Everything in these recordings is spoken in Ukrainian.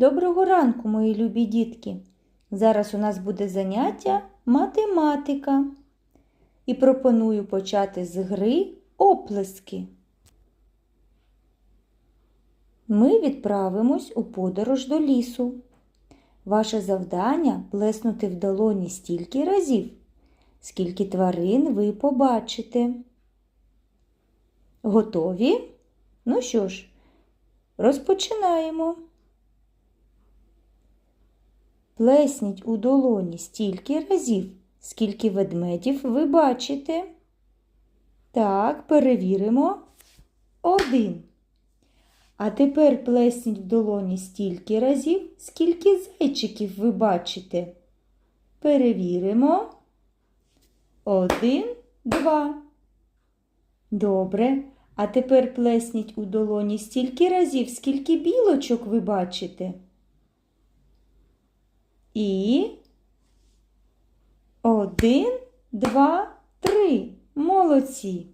Доброго ранку, мої любі дітки! Зараз у нас буде заняття математика. І пропоную почати з гри оплески. Ми відправимось у подорож до лісу. Ваше завдання плеснути в долоні стільки разів, скільки тварин ви побачите. Готові? Ну що ж, розпочинаємо. Плесніть у долоні стільки разів, скільки ведмедів ви бачите. Так, перевіримо. Один. А тепер плесніть в долоні стільки разів, скільки зайчиків ви бачите. Перевіримо. Один, два. Добре. А тепер плесніть у долоні стільки разів, скільки білочок ви бачите. І один, два, три. Молодці.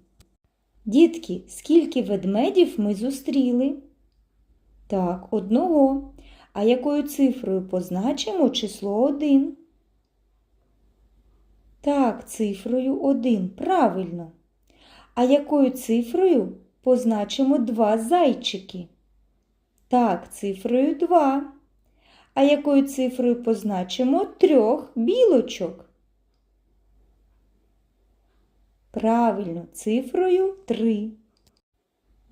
Дітки, скільки ведмедів ми зустріли? Так, одного. А якою цифрою позначимо число один? Так, цифрою один. Правильно. А якою цифрою позначимо два зайчики? Так, цифрою два. А якою цифрою позначимо трьох білочок? Правильно, цифрою 3.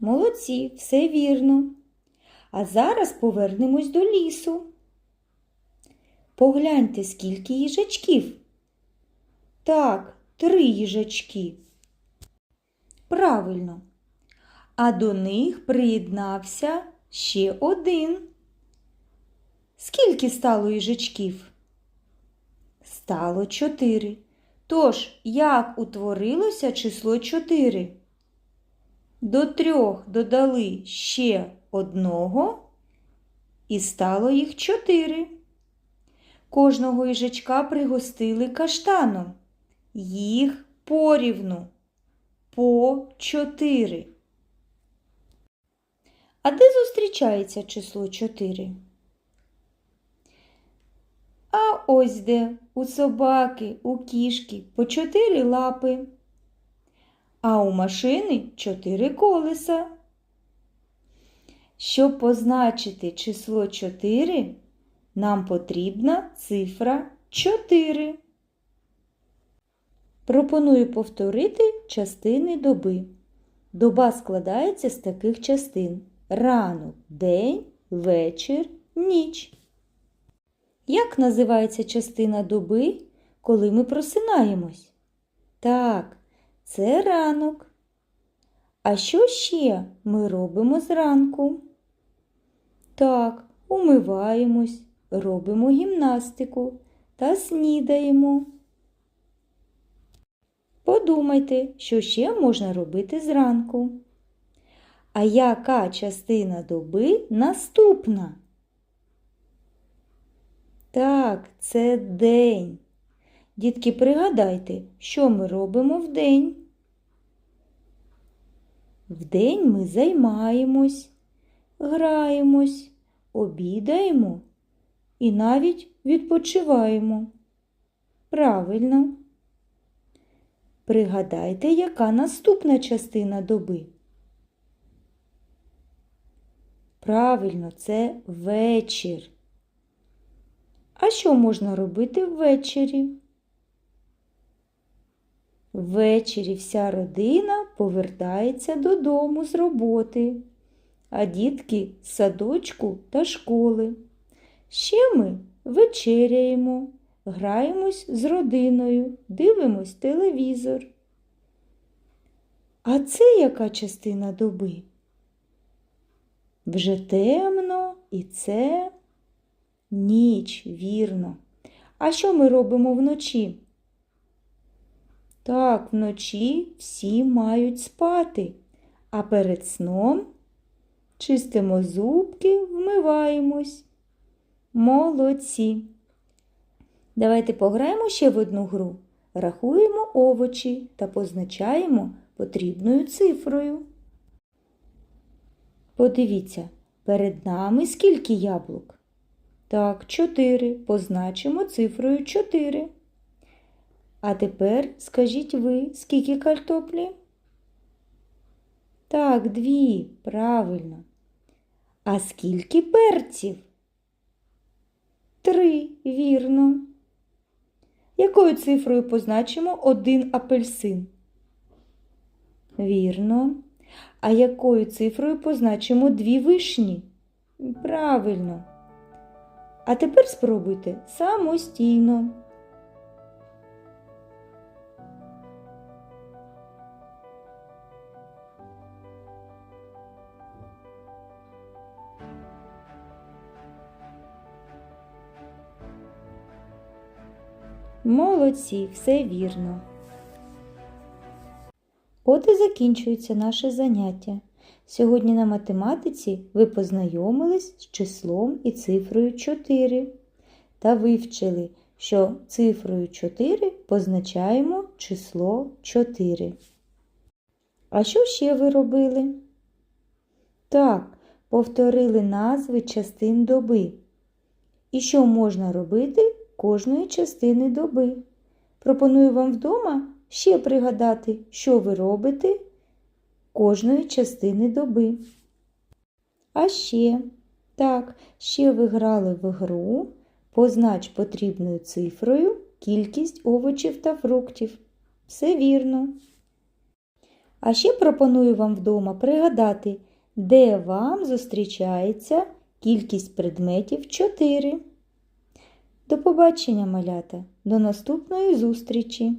Молодці, все вірно. А зараз повернемось до лісу. Погляньте, скільки їжачків. Так, три їжачки. Правильно. А до них приєднався ще один. Скільки стало їжачків? Стало чотири. Тож, як утворилося число 4? До трьох додали ще одного і стало їх 4. Кожного їжачка пригостили каштаном. Їх порівну по 4. А де зустрічається число 4? А ось де у собаки, у кішки по чотири лапи, а у машини чотири колеса. Щоб позначити число 4, нам потрібна цифра 4. Пропоную повторити частини доби. Доба складається з таких частин: ранок, день, вечір, ніч. Як називається частина доби, коли ми просинаємось? Так, це ранок. А що ще ми робимо зранку? Так, умиваємось, робимо гімнастику та снідаємо. Подумайте, що ще можна робити зранку. А яка частина доби наступна? Так, це день. Дітки, пригадайте, що ми робимо вдень. Вдень ми займаємось, граємось, обідаємо і навіть відпочиваємо. Правильно. Пригадайте, яка наступна частина доби. Правильно, це вечір. А що можна робити ввечері? Ввечері вся родина повертається додому з роботи, а дітки з садочку та школи. Ще ми вечеряємо, граємось з родиною, дивимось телевізор. А це яка частина доби? Вже темно і це ніч, вірно. А що ми робимо вночі? Так, вночі всі мають спати, а перед сном чистимо зубки, вмиваємось. Молодці. Давайте пограємо ще в одну гру. Рахуємо овочі та позначаємо потрібною цифрою. Подивіться, перед нами скільки яблук? Так, 4. Позначимо цифрою 4. А тепер скажіть ви, скільки картоплі? Так, дві, правильно. А скільки перців? Три, вірно. Якою цифрою позначимо один апельсин? Вірно. А якою цифрою позначимо дві вишні? Правильно. А тепер спробуйте самостійно. Молодці, все вірно. От і закінчується наше заняття. Сьогодні на математиці ви познайомились з числом і цифрою 4 та вивчили, що цифрою 4 позначаємо число 4. А що ще ви робили? Так, повторили назви частин доби. І що можна робити кожної частини доби? Пропоную вам вдома ще пригадати, що ви робите кожної частини доби. А ще, так, ще ви грали в гру, познач потрібною цифрою кількість овочів та фруктів. Все вірно. А ще пропоную вам вдома пригадати, де вам зустрічається кількість предметів 4. До побачення, малята, до наступної зустрічі!